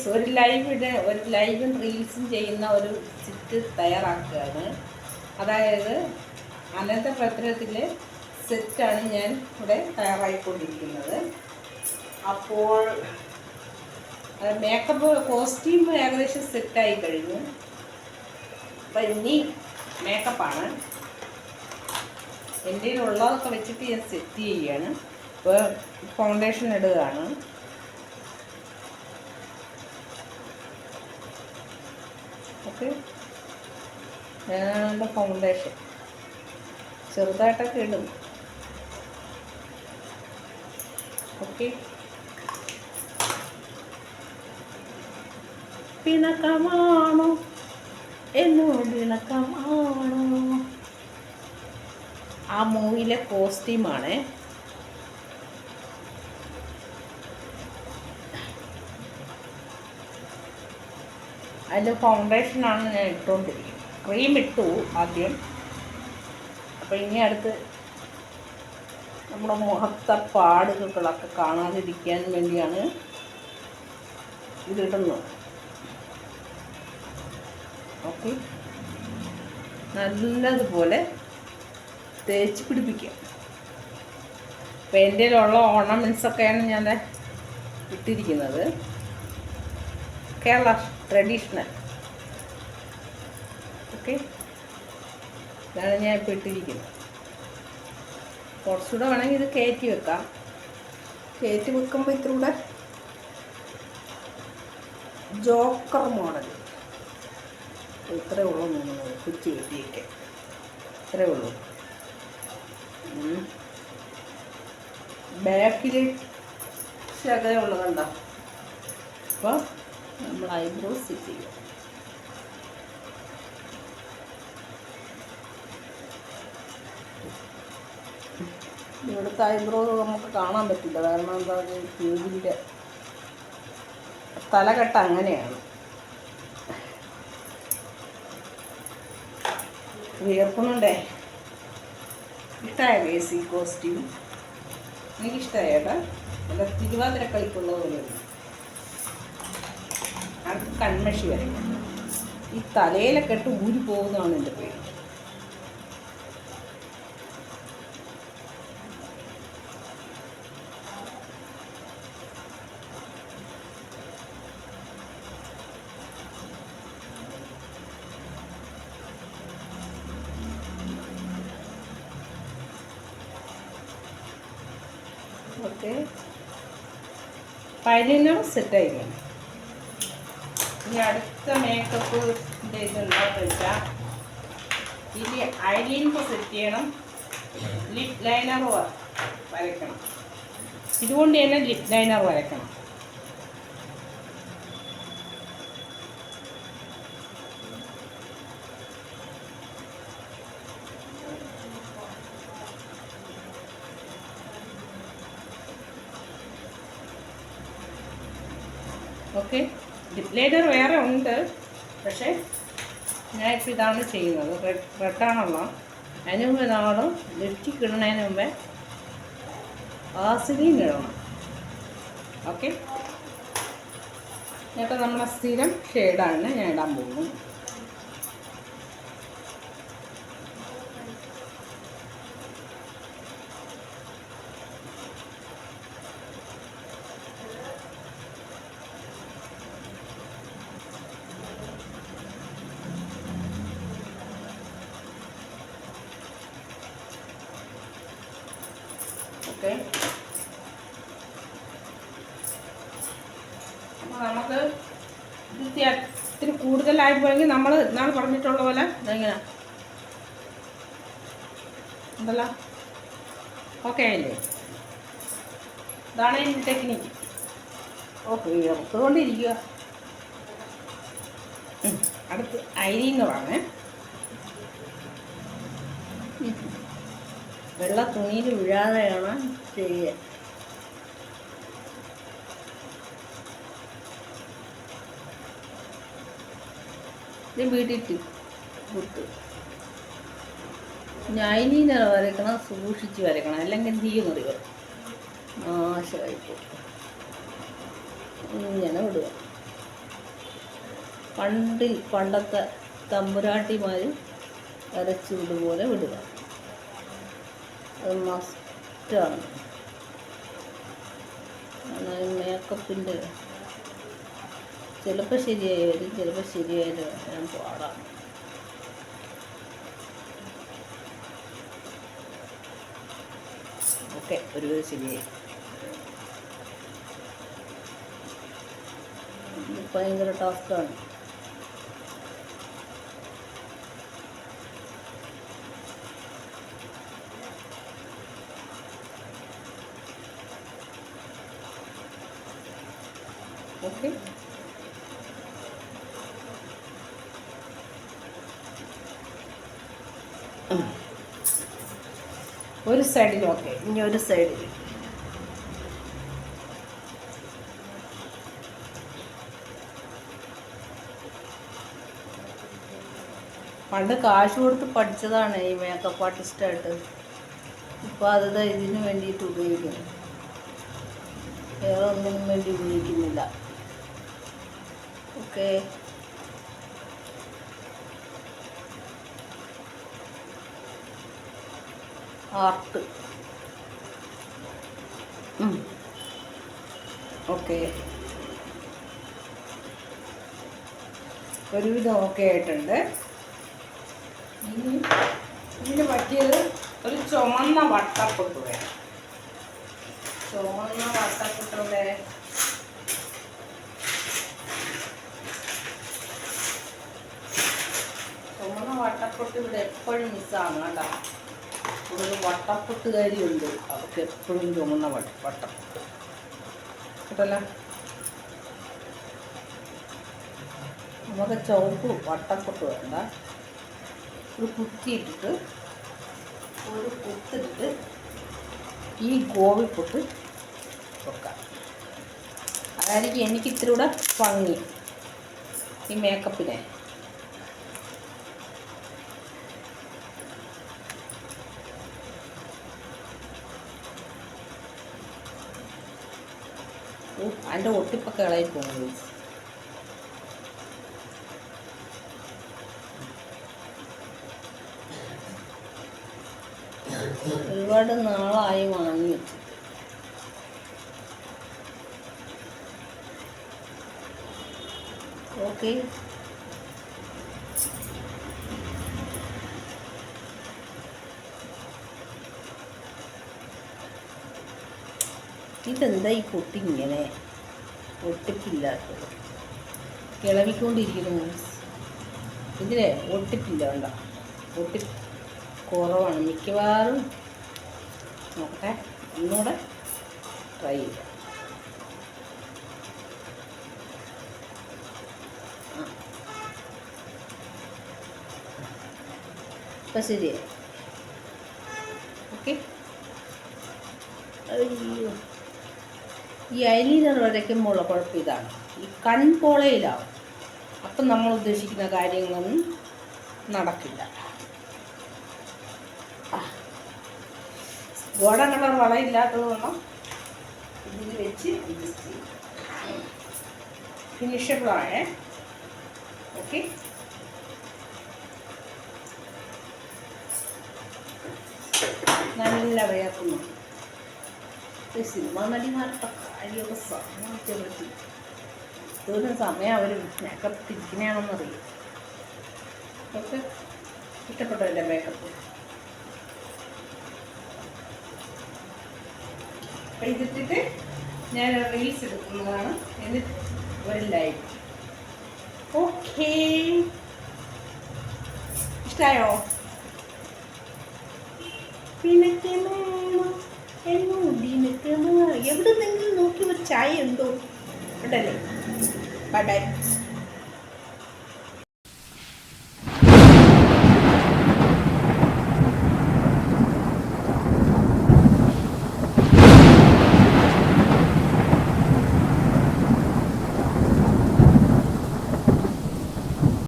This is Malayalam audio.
ഗൈസ് ഒരു ലൈവിന് ഒരു ലൈവും റീൽസും ചെയ്യുന്ന ഒരു സിറ്റ് തയ്യാറാക്കുകയാണ്. അതായത് അനന്തപത്രത്തിലെ സെറ്റാണ് ഞാൻ ഇവിടെ തയ്യാറായിക്കൊണ്ടിരിക്കുന്നത്. അപ്പോൾ മേക്കപ്പ് കോസ്റ്റ്യൂം ഏകദേശം സെറ്റായി കഴിഞ്ഞു. അപ്പം ഇനി മേക്കപ്പാണ് എന്റെ ഉള്ളതൊക്കെ വെച്ചിട്ട് ഞാൻ സെറ്റ് ചെയ്യുകയാണ്. ഇപ്പോൾ ഫൗണ്ടേഷൻ ഇടുകയാണ്. ഓക്കെ ഞാനാണ് ഫൗണ്ടേഷൻ ചെറുതായിട്ടൊക്കെ ഇടും. ഓക്കെ പിണക്കമാണോ? എന്നോട് ഇണക്കമാണോ ആ മൂവിയിലെ കോസ്റ്റ്യൂമാണ് അതിൽ ഫൗണ്ടേഷനാണ് ഞാൻ ഇട്ടുകൊണ്ടിരിക്കുന്നത് ക്രീം ഇട്ടു ആദ്യം. അപ്പോൾ ഇനി അടുത്ത് നമ്മുടെ മുഖത്തെ പാടുകളൊക്കെ കാണാതിരിക്കാൻ വേണ്ടിയാണ് ഇതിടുന്നത്. ഓക്കെ. നല്ലതുപോലെ തേച്ച് പിടിപ്പിക്കുക അപ്പം എന്റെ ഉള്ള ഓർണമെന്റ്സൊക്കെയാണ് ഞാൻ ഇട്ടിരിക്കുന്നത്. കേരള ട്രഡീഷണൽ ഓക്കെ ഇതാണ് ഞാൻ ഇപ്പോൾ ഇട്ടിരിക്കുന്നത്. കുറച്ചുകൂടെ വേണമെങ്കിൽ ഇത് കയറ്റി വെക്കാം. കയറ്റി വെക്കുമ്പോൾ ഇത്തിരൂടെ ജോക്കർ മോഡൽ. ഇത്രേ ഉള്ളൂ മൂന്ന് കുച്ചി കെട്ടിയൊക്കെ. ഇത്രേ ഉള്ളൂ. ബാക്കിൽ ശകലമുള്ളതുണ്ടോ അപ്പോൾ നമ്മൾ ഐബ്രോ സെറ്റ് ചെയ്യും. ഇവിടുത്തെ ഐബ്രോ നമുക്ക് കാണാൻ പറ്റില്ല. കാരണം എന്താ ട്യൂബിന്റെ തലകെട്ട് അങ്ങനെയാണ്. വിയർക്കുന്നുണ്ടേ? ഇഷ്ടമായ സി കോസ്റ്റ്യൂം? എനിക്കിഷ്ടമായ കേട്ടോ നല്ല തിരുവാതിര കളിക്കുള്ള അടുത്ത് കൺമഷി വരയ്ക്കും ഈ തലയിലൊക്കെ ഇട്ട് ഊരി പോകുന്നതാണ് എന്റെ പേര് ഓക്കെ. പൈലിനും സെറ്റായിരിക്കണം. ഇനി അടുത്ത മേക്കപ്പ് ഇതെന്താണെന്ന് വെച്ചാൽ ഇനി ഐലൈനർ സെറ്റ് ചെയ്യണം. ലിപ് ലൈനർ വരയ്ക്കണം. ഇതുകൊണ്ട് തന്നെ ലിപ് ലൈനർ വരയ്ക്കണം. ഓക്കെ ലൈനർ വേറെ ഉണ്ട്. പക്ഷേ ഞാനിപ്പോൾ ഇതാണ് ചെയ്യുന്നത്. റെഡ് റെഡാണുള്ള അതിന് മുമ്പ് നമ്മൾ ലിപ്സ്റ്റിക് ഇടുന്നതിന് മുമ്പേ വാസലിൻ ഇടണം. ഓക്കെ എന്നിട്ട് നമ്മുടെ സ്ഥിരം ഷെയ്ഡാണ് ഞാൻ ഇടാൻ പോകുന്നത് ഓക്കെ അപ്പോൾ നമുക്ക് ഇത് ഇത്തിരി ഇത്തിരി കൂടുതലായി പോയെങ്കിൽ നമ്മൾ ഇന്നാൾ പറഞ്ഞിട്ടുള്ള പോലെ എങ്ങനെ ഉണ്ടല്ലോ? ഓക്കെ അല്ലേ? ഇതാണ് എന്റെ ടെക്നിക്ക് ഓക്കെ എടുത്തുകൊണ്ടിരിക്കുക ഉം. അടുത്ത് ഐലീനറാണ് വെള്ള തുണിയിൽ വീഴാതെയാണ് ചെയ്യുക. ഇത് വീട്ടിട്ട് കൊടുത്ത്. നൈനീനർ വരയ്ക്കണം സൂക്ഷിച്ച് വരയ്ക്കണം അല്ലെങ്കിൽ തീ മുറികൾ നാശമായിപ്പോ ഇങ്ങനെ വിടുക പണ്ട് പണ്ടത്തെ തമ്പുരാട്ടിമാർ വരച്ച് വിടുപോലെ വിടുക അത് മസ്റ്റാണ്. മേക്കപ്പിന്റെ ചിലപ്പോൾ ശരിയായി വരും ചിലപ്പോൾ ശരിയായിട്ട് വരാൻ പാടാണ് ഓക്കെ ഒരു ശരിയായി. ഭയങ്കര ടാസ്ക്കാണ് ഓക്കെ ഒരു സൈഡിൽ ഓക്കെ ഇനി ഒരു സൈഡിൽ പണ്ട് കാശ് കൊടുത്ത് പഠിച്ചതാണ് ഈ മേക്കപ്പ് ആർട്ടിസ്റ്റായിട്ട് ഇപ്പോൾ അത് ഇതിന് വേണ്ടിയിട്ട് ഉപയോഗിക്കുന്നു. വേറെ ഒന്നിനും വേണ്ടി ഉപയോഗിക്കുന്നില്ല. Okay art. ഓക്കെ. ഒരുവിധം ഓക്കെ ആയിട്ടുണ്ട്. ഇനി ഇതിന് പറ്റിയത് ഒരു ചുമന്ന വട്ടപ്പൊട്ട് വേണം. ചുമന്ന വട്ടപ്പൊട്ടോടെ ചുമന്ന വട്ടപ്പൊട്ട് ഇവിടെ എപ്പോഴും മിസ്സാണ് കേട്ടോ ഒരു വട്ടപ്പൊട്ടുകാരിയുണ്ട്. അവർക്ക് എപ്പോഴും ചുമന്ന വട്ട വട്ടം. കേട്ടല്ല? നമുക്ക് ചുവപ്പ് വട്ടപ്പൊട്ട് വേണ്ട. ഒരു കുത്തിയിട്ടിട്ട് ഒരു കുത്തിട്ട് ഈ ഗോവിപ്പൊട്ട് വെക്കാം. അതായിരിക്കും എനിക്ക് ഇത്തിരി കൂടെ ഭംഗി ഈ മേക്കപ്പിനെ അതിന്റെ ഒട്ടിപ്പൊക്കെ ഇളകി പോകുന്നു ഒരുപാട് നാളായി വാങ്ങി. ഓക്കെ ഇതെന്താ ഈ പൊട്ടി ഇങ്ങനെ ഒട്ടിപ്പില്ലാത്തത്? കിളവിക്കൊണ്ടിരിക്കുന്നു ഇതിലെ ഒട്ടിപ്പില്ല വേണ്ട ഒട്ടി കുറവാണ്. മിക്കവാറും നോക്കട്ടെ ഒന്നുകൂടെ ട്രൈ ചെയ്യാം. ഇപ്പം ശരിയായി. ഓക്കെ. അയ്യോ. ഈ ഐലീനർ വരയ്ക്കുമ്പോഴുള്ള കുഴപ്പം ഇതാണ്. ഈ കൺപോളയിലാവും അപ്പം നമ്മൾ ഉദ്ദേശിക്കുന്ന കാര്യങ്ങളൊന്നും നടക്കില്ല. ഗോഡ കളർ വളയില്ലാത്തത് കൊണ്ടും? ഇതിൽ വെച്ച് അഡ്ജസ്റ്റ് ചെയ്യും. ഫിനിഷബിളാണ് ഓക്കെ നല്ല വേർക്കുന്നു. സിനിമ നടിമാരുടെ കാര്യമൊക്കെ സമയമാക്കി പറ്റി ഇതൊരു സമയം അവർ മേക്കപ്പ് തിരിക്കണയാണെന്നറിയും പക്ഷെ എന്റെ മേക്കപ്പ് ഇതിട്ടിട്ട് ഞാൻ റീൽസ് എടുക്കുന്നതാണ്. എന്നിട്ട് ഒരു ലൈവ് ഓക്കേ ഇഷ്ടമായോ നിനക്ക് വേണം എന്നോടി നിൽക്കുന്നു എവിടെ നിന്നെങ്കിലും നോക്കി ഒരു ചായ ഉണ്ടോ ഉണ്ടല്ലേ ബൈ ബൈ